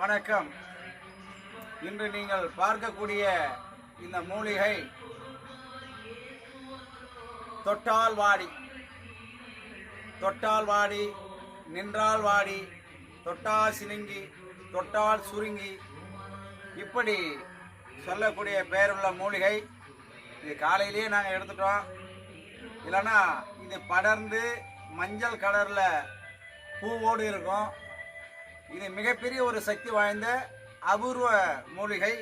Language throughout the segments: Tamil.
வணக்கம். இன்று நீங்கள் பார்க்கக்கூடிய இந்த மூலிகை தொட்டால் வாடி தொட்டால் வாடி நின்றால் வாடி தொட்டால் சினுங்கி தொட்டால் சுருங்கி. இப்படி சொல்லக்கூடிய பெயருள்ள மூலிகை இது காலையிலேயே நாங்கள் எடுத்துட்டோம். இல்லைன்னா இது படர்ந்து மஞ்சள் கலரில் பூவோடு இருக்கும். இது மிகப்பெரிய ஒரு சக்தி வாய்ந்த அபூர்வ மூலிகை.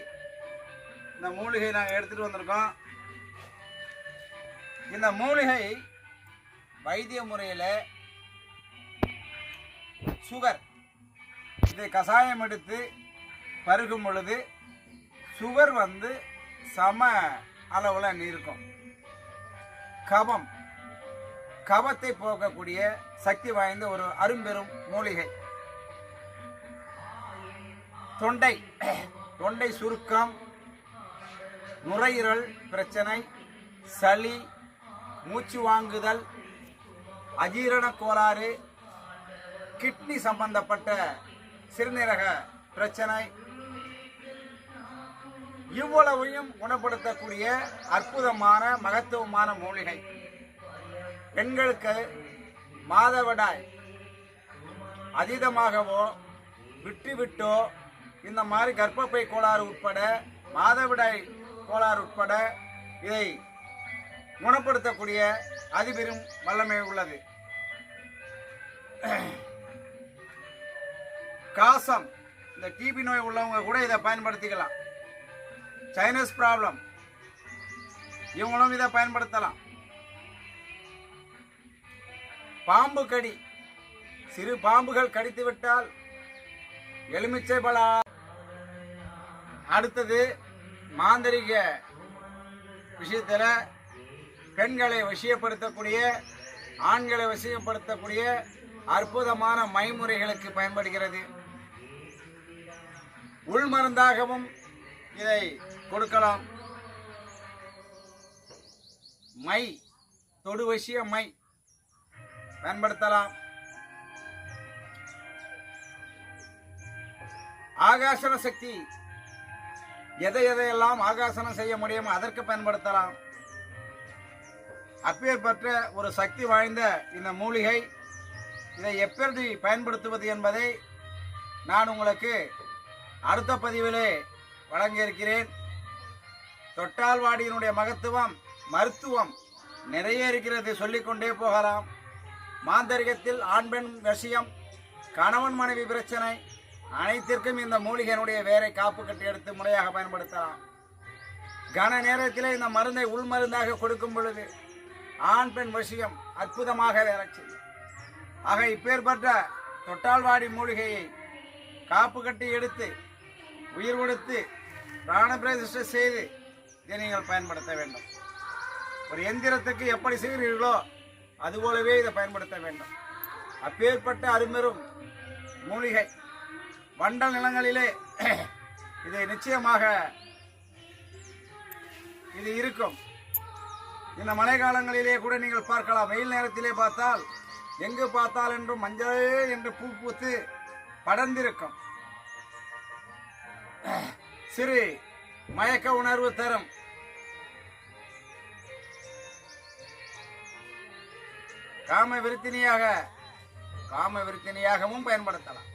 இந்த மூலிகை நாங்கள் எடுத்துகிட்டு வந்திருக்கோம். இந்த மூலிகை வைத்திய முறையில் சுகர் இதை கஷாயம் எடுத்து பருகும் பொழுது சுகர் வந்து சம அளவில் அங்கே இருக்கும் கபம் கபத்தை போக்கக்கூடிய சக்தி வாய்ந்த ஒரு அரும்பெரும் மூலிகை. தொண்டை தொண்டை சுருக்கம் நுரையீரல் பிரச்சனை சளி மூச்சு வாங்குதல் அஜீரண கோளாறு கிட்னி சம்பந்தப்பட்ட சிறுநீரக பிரச்சனை. இவ்வளவையும் குணப்படுத்தக்கூடிய அற்புதமான மகத்துவமான மூலிகை. பெண்களுக்கு மாதவிடாய் அதீதமாகவோ விட்டுவிட்டோ இந்த மாதிரி கர்ப்பப்பை கோளாறு உட்பட மாதவிடாய் கோளாறு உட்பட இதை குணப்படுத்தக்கூடிய அதிபெரும் வல்லமை உள்ளது. காசம் இந்த டிபி நோய் உள்ளவங்க கூட இதை பயன்படுத்திக்கலாம். சைனஸ் ப்ராப்ளம் இவங்களும் இதை பயன்படுத்தலாம். பாம்பு கடி சிறு பாம்புகள் கடித்து விட்டால் எலுமிச்சை பலா அடுத்தது மாந்தரிக விஷயத்தில் பெண்களை வசியப்படுத்தக்கூடிய ஆண்களை வசியப்படுத்தக்கூடிய அற்புதமான மைமுறைகளுக்கு பயன்படுகிறது. உள்மருந்தாகவும் இதை கொடுக்கலாம். மை தொடுவசிய மை பயன்படுத்தலாம். ஆகாசன சக்தி எதை எதையெல்லாம் ஆகாசனம் செய்ய முடியுமோ அதற்கு பயன்படுத்தலாம். அப்பேற்பட்ட ஒரு சக்தி வாய்ந்த இந்த மூலிகை இதை எப்படி பயன்படுத்துவது என்பதை நான் உங்களுக்கு அடுத்த பதிவிலே வழங்கியிருக்கிறேன். தொட்டால்வாடியினுடைய மகத்துவம் மருத்துவம் நிறைய இருக்கிறது சொல்லிக்கொண்டே போகலாம். மாந்தரிகத்தில் ஆண் பெண் விஷயம் கணவன் மனைவி பிரச்சனை அனைத்திற்கும் இந்த மூலிகையினுடைய வேரை காப்பு கட்டி எடுத்து முறையாக பயன்படுத்தலாம். கன நேரத்தில் இந்த மருந்தை உள்மருந்தாக கொடுக்கும் பொழுது ஆண் பெண் விஷயம் அற்புதமாக வேலை செய்யும். ஆக இப்பேற்பட்ட தொட்டால்வாடி மூலிகையை காப்பு கட்டி எடுத்து உயிர் கொடுத்து பிராண பிரதிஷ்டை செய்து இதை நீங்கள் பயன்படுத்த வேண்டும். ஒரு எந்திரத்துக்கு எப்படி செய்கிறீர்களோ அதுபோலவே இதை பயன்படுத்த வேண்டும். அப்பேற்பட்ட அருமெரும் மூலிகை வண்டல் நிலங்களிலே இதை நிச்சயமாக இது இருக்கும். இந்த மழை காலங்களிலே கூட நீங்கள் பார்க்கலாம். வெயில் நேரத்திலே பார்த்தால் எங்கு பார்த்தால் என்றும் மஞ்சள் என்று பூ பூத்து படர்ந்திருக்கும். சிறு மயக்க உணர்வு தரும். காம விருத்தினியாக காம விருத்தினியாகவும் பயன்படுத்தலாம்.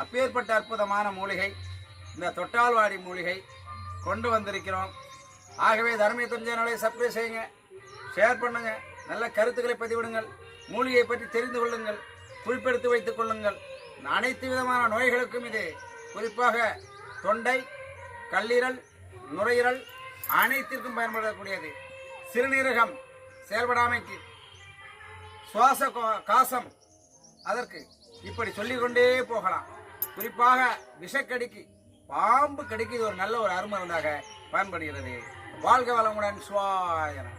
அப்பேற்பட்ட அற்புதமான மூலிகை இந்த தொட்டால்வாடி மூலிகை கொண்டு வந்திருக்கிறோம். ஆகவே தர்மீய துஞ்சனாலே சப்ளை செய்யுங்க ஷேர் பண்ணுங்க நல்ல கருத்துக்களை பதிவிடுங்கள் மூலிகையை பற்றி தெரிந்து கொள்ளுங்கள் குறிப்பெடுத்து வைத்துக் கொள்ளுங்கள். அனைத்து விதமான நோய்களுக்கும் இது குறிப்பாக தொண்டை கல்லீரல் நுரையீரல் அனைத்திற்கும் பயன்படக்கூடியது சிறுநீரகம் செயல்படாமைக்கு சுவாச கோ- காசம் அதற்கு இப்படி சொல்லிக்கொண்டே போகலாம். குறிப்பாக விஷக்கடிக்கு பாம்பு கடிக்கு இது ஒரு நல்ல ஒரு அருமருந்தாக பயன்படுகிறது. வாழ்க வளமுடன் சுவாயனம்